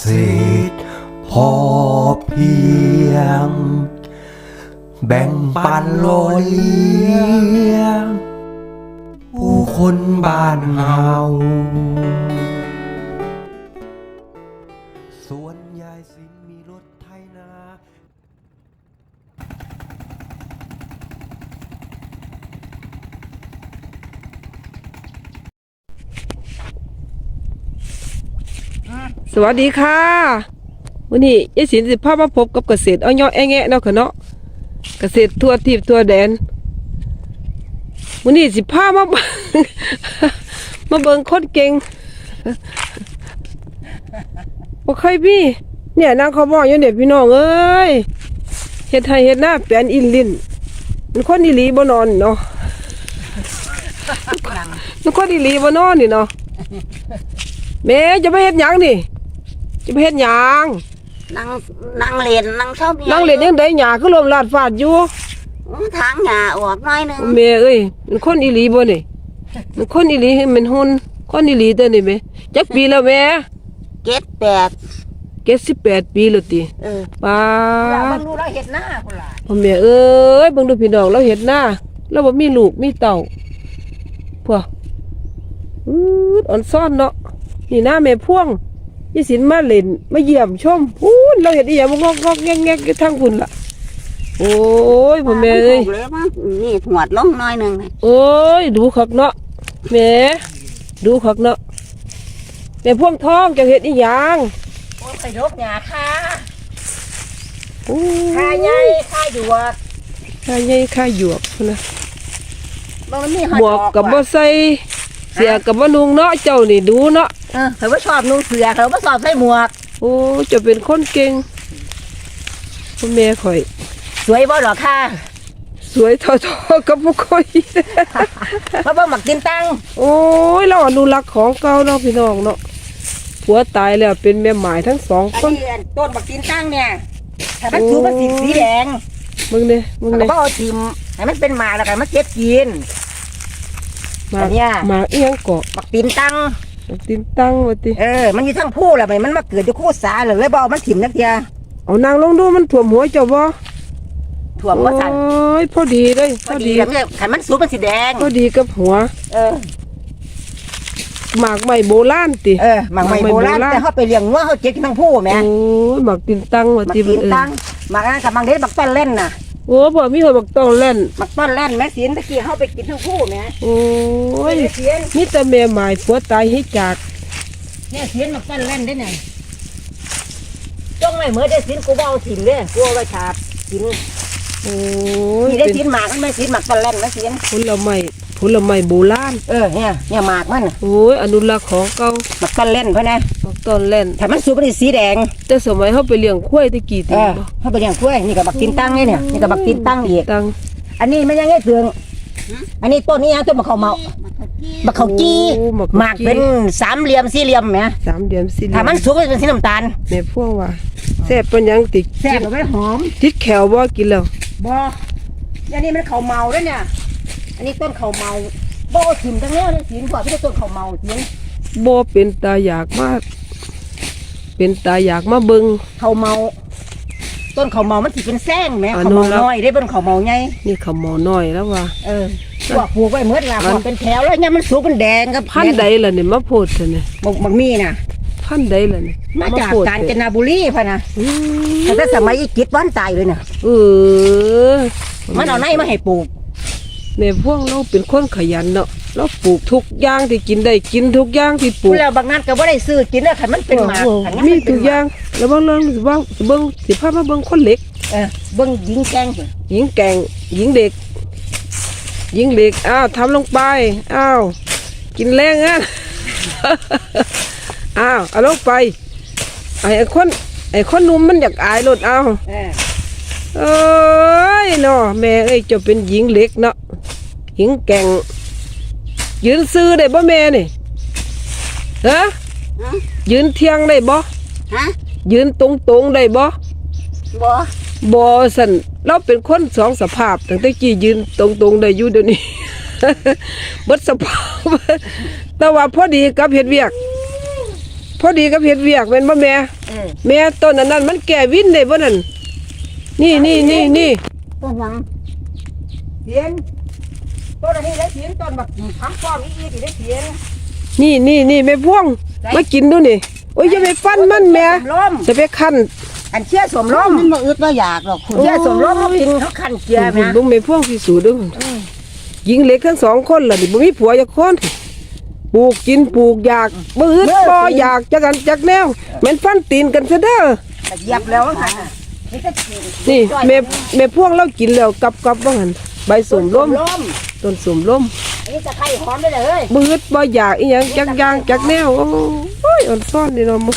ำการเกษตร พอเพียง แบ่งปันโลยเลี้ยง ผู้คนบ้านเฮา สวัสดีค่ะวันนี้ยายศิลป์สิพามาพบกับเกษตรเอาเงาะแอะแงะเนาะค่ะเนาะเกษตรทั่วทิพย์ทั่วแดนวันนี้สิพามามาเบิ่งคนเก่งบ่เคยพี่เนี่ยนางเขาบอกอยู่เนี่ยพี่น้องเอ้ยเฮ็ดให้เฮ็ดหน้าแปลนอินลินมันคนอีหลีบ่นอนเนาะมันคนอีหลีบ่นอนนี่เนาะ แม่จะไปเฮ็ดหยังนี่ จะไปเฮ็ดหยังนั่งนั่งเล่นนั่งชอบนั่งเล่นยังไดหญ้าคือลมลาดฟาดอยู่ทางหญ้าออกหน่อยหนึงแม่เอ้ยมันคนอีหลีบ่นี่มันคนอีหลีมันหุ่นคนอีหลีตัวนี่แม่จักปีแล้วแม่เจ็ดแปด78ปีแล้วติเออป้ามัดนรู้เราเห็ดหน้าคนละพ่อแม่เอ้ยเบิ่งดูพี่น้องเราเฮ็ดหน้าเราบ่มีลูกมีเต้าพวกอืดอ่อนซ่อนเนาะ นี่หน้าแม่พ่วงยี่สินมาเล่นมาเยี่ยมชมพูนเราเฮ็ดอีหยังงอกๆแงกๆอยู่ทางพุ่นล่ะ โอ้ยพ่อแม่เอ้ยถูกเลยมั้งนี่หวดลงหน่อยหนึงนี่โอ้ยดูคักเนาะแหม่ดูคักเนาะแม่พ่วงทองจะเห็ดอีหยังโอ้ไปรบหญ้าค่ะโอ้ค่าใหญ่ค่าหยวกข้าใหญ่ข้าหยวกพุ่นนะมันมีหมวกกับบ่ใส่เสียกับบ่นุงเนาะเจ้านี่ดูเนาะ เออเขาบ่ชอบนุ่งเสื้อเขาบ่ชอบใส่หมวก โอ้จะเป็นคนเก่งพ่อแม่ข่อย สวยบ่หรอค่ะ สวยทอๆกับผู้ข่อยมาเบิ่งหมักตินตังโอ้ยเราอนุรักษ์ของเก่าเนาะพี่น้องเนาะผัวตายแล้วเป็นแม่หมายทั้งสองคอันนนี้ต้นหมักตินตังเนี่ยถ้ามันสูงมันสีสีแดงมึงเนี่ยมึงแล้วเนี่ยก็เอาทิ่มให้มันเป็นหมากแล้วก็มาเก็บกินมาอันเนี้ยมาเอียงเกาะหมักตินตัง ตินตั้งว่าติเออ มันอยู่ทั้งผู้แหละมันมาเกิดอยู่คู่สาเลยเลยบเอามันถิ่มนักเทียเอานางลงดูมันถ่วมหัวเจ้าบ่ถ่วมว่าสั่นโอ้ยพอดีเลยพพออดีดีแล้วเนี่ยขันมันสูงมันสีแดงพอดีกับหัว เออหมากใหม่โบราณติเออหมักไม่โบราณแต่เขาไปเลี้ยงงัวเขาเจ็บทั้งผู้แหม่โอ้ยหมากตินตั้งว่าหมักติตีนเออตั้งหมักนั้นกับหมักเด็ดหมักต้นเล่นน่ะ โอ้พ่อมีคนบอกต้องเล่นหมักต้นเล่นแม่สีนตะกี้เขาไปกินทั้งผู้แหม่โอ้ยเนี่ยเสียนมีแต่แม่หมายผัวตายให้จากเนี่ยเสียนหมักต้นเล่นได้ไงจ้องไม่เหมือนได้สินกูบ่เอาถิ่มเด้กูเอาไว้ฉาบกินโอ้ยนี่ได้เป็นสินหมากมันไม่สินหมักต้นเล่นแม่สินผลไม้ผลไม้โบราณเออเนี่ยเนี่ยหมากมันน่ะโอ้ยอนุรักษ์ของเก่าหมักต้นเล่นเพื่อนนะ หมากต้นเล่นถ้ามันสูงมันสีแดงแต่สมัยเขาไปเลี้ยงควายตะกี้เอติอเขาไปเลี้ยงกล้วยนี่กับบักตินตั้งนี่เนี่ยนี่กับบักตินตั้งอีกตั้งอันนี้มันยังไงเสืองอันนี้ต้นนี้ยังต้นมะเขาเมามะเขาจี้โอ้หมากเป็นสามเหลี่ยมสี่เหลี่ยมแหมสามเดือนสี่เดืถ้ามันสูงก็เป็นสีน้ำตาลแม่พวกว่าแซ่บเป็นหยังติแซ่บเอาไว้หอมติดแขวบ่กินแล้วบออันนี้มันเขาเมาด้วยเนี่ย อันนี้ต้นเขาเมาบ่เอาถิ่มทั้งนี้เลยสินกว่าพี่ต้นเขาเมาสินบ่เป็นตาอยากมา เป็นตาอยากมาเบิง เขาเมา ต้นเขาเมามันสิเป็นแซงแหมอ่าเขาเมาโน่นแล้วน้อยได้เป็นเขาเมาใหญ่นี่ขมอน้อยแล้วว่า เออพวกปลูกไว้เมื่อละพวกเป็นแถวแล้วเนี่ยมันสูงเป็นแดงกับพันธุ์ใดล่ะนี่มาโพดเถอะนี่บักบักมีน่ะ พันธุ์ใดล่ะนี่มาจากโพดกาญจนบุรีพะนะอืมตั้งแต่สมัยอีกิจวันตายเลยน่ะ เออมันเอาในมาให้ปลูก แม่พวกเราเป็นคนขยันเนาะ เราปลูกทุกอย่างที่กินได้กินทุกอย่างที่ปลูกแล้วบางนัดก็บ่ได้ซื้อกินเด้อคันมันเป็นหมากโอ้โหคันนั้นมีนเป็นทุกอย่างแล้วบางเรื่องสิว่าสิเบิ่งสิพามาเบิ่งคนเล็กเออเบิ่งหญิงแกงสิหญิงแก่งหญิงเด็กหญิงเด็กอ้าวทำลงไปอ้าวกินแรงอะอ้าวเอาลงไปไอ้คนไอ้คนหนุ่มมันอยากอายรถเอาเออเอ้ยเนาะแม่เอ้ยเจะเป็นหญิงเล็กเนาะหญิงแก่ง ยืนซื้อได้บ่แม่นี่ฮะฮะยืนเที่ยงได้บ่ฮะยืนตรงตรงๆได้บ่บ่บ่สันเราเป็นคนสองสภาพตั้งแต่กี้ยืนตรงตรงๆได้อยู่เดี๋ยวนี้เบิดสภาพแต่ว่าพอดีกับเฮ็ดเวียก พอดีกับเฮ็ดเวียกแม่นบ่แม่เออแม่ต้นอันนั้นมันแก่วินได้บ่นั่นนี่นี่นี่นี่ต้นหยังเสียน ต้นอันนี้ได้เสียนต้นแบบทำป้อมอีกๆได้เสียนนี่นี่นี่แม่พวงไหนมากินดูนี่โอ้ยอย่าไปฟันมันแม่สมล้มจะไปคั่นอันเชี่ยสมล้มมันบ่อึดบ่อยากหรอกคุณเชี่ยสมล้มเขากินเขาขันเกียร์บุนะ้งแม่พวงสิสูเด้อหญิงเล็กทั้งสองคนล่ะนี่บ่มีผัวจักคนปลูกกินปลูกอยากบ่อึดบ่อยากจักกันจักแนวแม่นฟันตีนกันซะเด้อแต่เหยียบแล้วค่ะนี่ก็กินนี่แม่แม่พวงเรากินแล้วกับกับว่าหั่นใบสมล้มล้ม ต้นสมล้มอันนี้จะไข่หอมได้เลยบ่อึดบ่อยากอีหยังจักอย่างจักแนวโอ้ยอ่อนซ่อนนี่เนาะมึง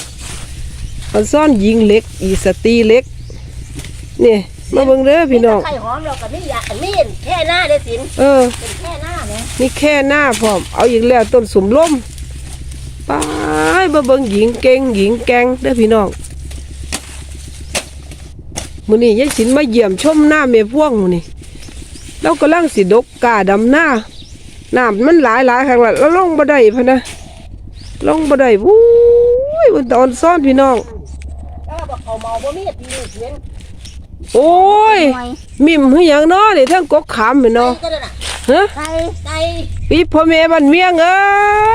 อ่อนซ่อนหญิงเล็ก อีสตรีเล็กนี่มาเบิ่งเด้อพี่น้องไข่หอมเราก็นี่อยากนี่แค่หน้าได้สินเออ เป็นแค่หน้าเนี่ยนี่แค่หน้าพร้อม เอาอีกแล้วต้นสมล้มไปมาเบิ่งหญิงเก่งหญิงแกร่งเด้อพี่น้องมื้อนี้ยายสินมาเยี่ยมชมหน้าแม่พวงมื้อนี้ เรากำลังสิดกกาดำหน้าน้ำมันหลายหลายครั้งละแล้วลงบ่ได้พะนะลงบ่ได้วู้ยมันตอนซ่อนพี่น้องแล้วบอกเขาเมาบ่มีทีเสียนโอ้ยมิมเฮือหยังเนาะนี่ทั้งกกขามแม่ไก่เนาะก็ได้น่ะฮะไก่ไก่พี่พ่อแม่บ้านเมียงเอ้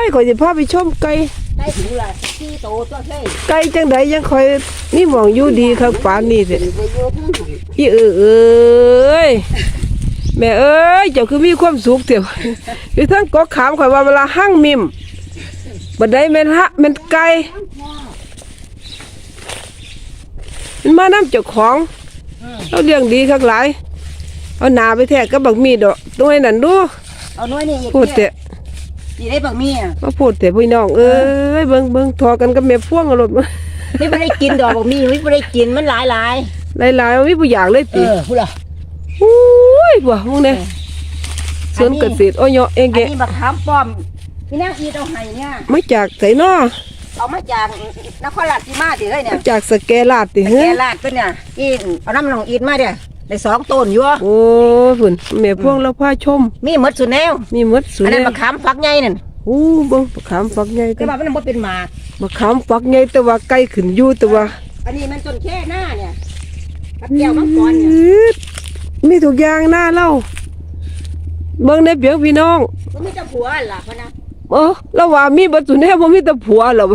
ยขอยสิพาไปชมไก่ไก่ถึงละสี่โตตัวเท่ไก่จังใดยังคอยนี่หมองอยู่ดีครับปานนี้เด้ไปอยู่ทั้งหมดพี่เออเอ้ย แม่เอ้ยเจ้าคือมีความสุขเถอะอยู่ทั้งกกขามข่อยว่าเวลาหั่งมิมบัดใดแม่นฮะแม่นไก่มันมานํเจ้าของเราเลี้ยงดีคักหลาย เอาหนาไปแทกกับบักมีดอกตรงไอ้นั่นดูเอาน้อยนี่อีกพูดเถอะนี่ได้บักมีอะมาพูดเถอะพี่น้องเอ้ยเบิ่งเบิ่งทอกันกับแม่พ่วงเอารถมาไม่ได้กินดอกบักมีไม่ได้กินมันหลายหลายหลายๆมันมีผู้อยากเลยเอติอพูดละอุ้ ยบ่มึงเนี่ยสวนเกษตรอ้อยเนาะเองอันแกนี้บักขามป้อมพี่นางอีเอาให้เนี่ยมาจากไสเนาะเอามาจากนครราชสีมาติเฮ้ยเนี่ยมาจากสแกลาดติแกเฮ้ยลาดตัวเนี่ยอีเอาน้ำหนองอีดมาเด้อได้สองต้นอยู่โอ้พุ่นแม่พ่วงเราพาชม มีหมดสุดแนวมีหมดสุดอันนั้นเลยบักขามฟักใหญ่นั่นอู้เบิ่งมะขามฝักใหญ่กัแต่นว่ามันบ่เป็นหมากมะขามฝักใหญ่แต่ว่าไกลขึ้นอยู่แต่ว่าอันนี้มันต้นแค่หน้าเนี่ยกับแก้วมังกรเนี่ยอี๊ด มีทุกอย่างหน้าเราเบิ่งในเปียงพี่น้องมันมีแต่ผัวล่ะพะนะเออเราว่ามีเบัตสุแน่บ่มีแต่ผัวหรอก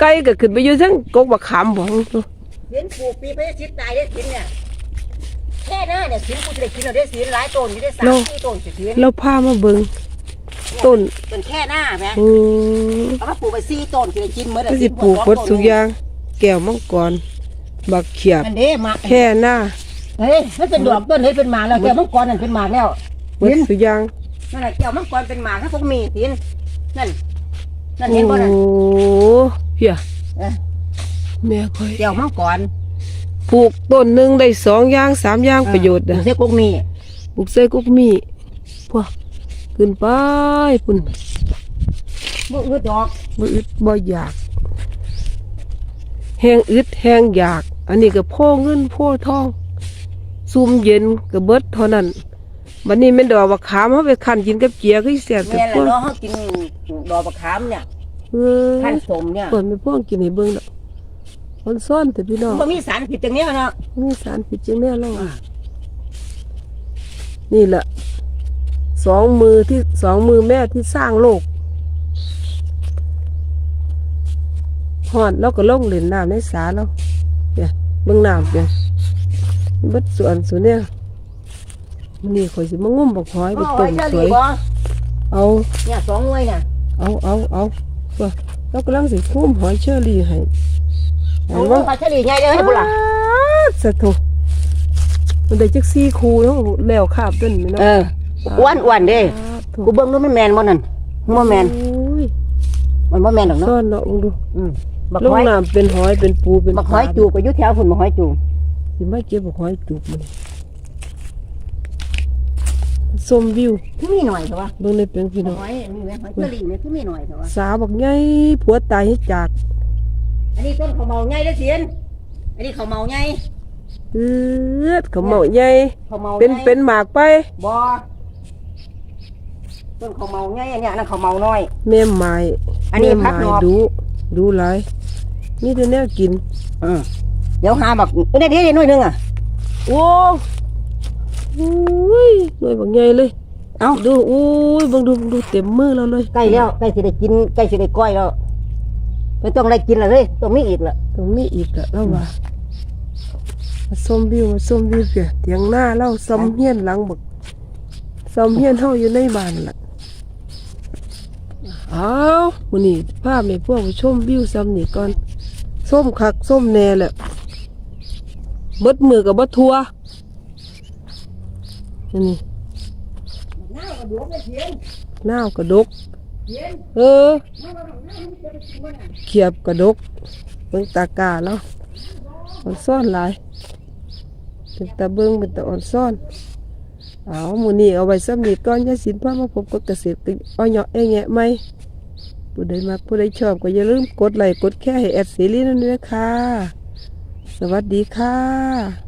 ไก่ก็ขึ้นไปอยู่ทั้งกกบักขามบ่เสียนปลูกปีไปชิดตายได้สินเนี่ยแค่หน้าเนี่ยสินกูจะได้กินเอาได้สินหลายต้นอยู่ได้สามสี่ต้นสิสินเราพามาเบิ่งต้นต้นแค่หน้าแม่อืมเอามาปลูกไปสี่ต้นจะได้กินเมื่อก็สิปลูกเบิดทุกอย่างแก้วมังกร บักเขียบมันเด้หมากแค่หน้าเฮ้ยมันเป็นดอกต้นเฮ้ยเป็นหมากแล้วแก้วมังกรนั่นเป็นหมากแล้วเบิดทุกอย่างนั่นแหละแก้วมังกรเป็นหมากถ้าพวกมีสินนั่นนั่นโอ้เห็นบ่นั่นเพียเอ้ยแม่ค่อยแก้วมังกรปลูกต้นหนึงได้สองอย่างสามอย่างประโยชน์เออนะเสียพวกมีปลูกใส่กุกมีพวกขึ้นไปปุ่นบ่อึดดอกบ่อึดบ่อยาก แห้งอึดแห้งอยาก อันนี้ก็โพเงินโพทองซุ่มเย็นก็เบิดเท่านั้นวันนี้แม่นดอกบักขามเฮาไปคั่นกินกับเจียคือแซ่บแต่แม่นพวกแหละเนาะเฮากินดอกบักขามเนี่ยเออขั้นสมเนี่ยเปิดไม่พวกกินให้เบิ่งดอกมันซ่อนแต่พี่น้องบ่มีสารผิดตรงเนี้ยเนาะมีสารพิษจังแน่ลงนี่แหละสองมือที่สองมือแม่ที่สร้างโลก หอดแล้วก็ลงเล่นน้ำในสาแล้วเนี่ยเบิ่งน้ำเนี่ยเบิดสวนสวนเนี่ยมันนี่ข่อยสิมางุ่มบักหอยไปเอาต้ไว้มเจะสดีวยบ่เอาเนี่ยสองหน่วยเนี่ยเอาเอาเอาว่าเรากำลังสิคุ้มหอยเชอรี่ให้เห็เอานว่าว่าปลาเฉลี่ยใหญ่เด้อให้พุ่นล่ะสะโทมันได้จักซี่คูเนาะแล้วคาบต้นนี่เนาะเอออ้วนอ้วนๆเด้ถูกูเบิ่งดูมันแม่นบ่นั่นบ่แม่นโอ้ยมันบ่แม่นดอกเนาะซ่อนเนาะมึงดูอืม บักลงหอยน้ำเป็นหอยเป็นปูเป็นบักหอยจูบก็อยู่แถวพุ่นบักหอยจูบสิมาเก็บบักหอยจูบมันส้มวิวคือมีหน่อยเถอะวะเบิ่งในเป็นพี่บัน้กองหอยนี่แหละหอยเฉลี่ยเนี่ยคือมีหน่อยเถอะวะสาวบักใหญ่ผัวตายให้จากอันนี้ต้นข้าวเมาใหญ่เด้อเสียนอันนี้ข้าวเมาใหญ่เอือดเขาเหมาใหญ่ข้าวเมาเป็นใหญ่เป็นหมากไปบ่ต้นเขาเมาไงอันเนี้ยนั่นเขาเมาน้อย แม่ไม้อันนี้แม่พักไม้นอก ดู ดูหลายมีแต่แนวกิน อืมเดี๋ยวหาบักเอ้ยเดี๋ยวเดี๋ยวหน่อยหนึงอะ โอ้อุ้ยหน่วยบักใหญ่เลยเอ้า ดูอุ้ยเบังดูเบิ่งดูเต็มมือเราเลยใกล้แล้วใกล้สิได้กินใกล้สิได้ก้อยแล้วไม่ต้องได้กินและเฮ้ยต้องมีอีกละตรงนี้อีกอะแล้วว่ามาส้มวิวมาส้มวิวเปียเตียงหน้าเล่าซ้ำเฮียนหลังบักซ้ำเฮียนเฮาอยู่ในบ้านล่ะ อ้าวมื้อนี้พาแม่พวกไปชมวิวซ้ำนี่ก่อน ส้มคักส้มแน่แหละเบิดมือกับบ่ทัวอันนี้น้ากระดูกไม่เสียนนาวกระดกเสียนเออ เขียบกระดกเบิ่งตากาแล้วอ่อนซ่อนหลายเป็นตาเบิ่งเป็นตาอ่อนซ่อน เอาหมูนี่เอาไว้สำนีก่อนอยาสินพามาพบกับเกษตรอ้อยเหยาะแอะแงะไหม ผู้ใดมักผู้ใดชอบก็อย่าลืมกดไลค์กดแค่ให้แอดซีรีส์นั่นด้วยค่ะ สวัสดีค่ะ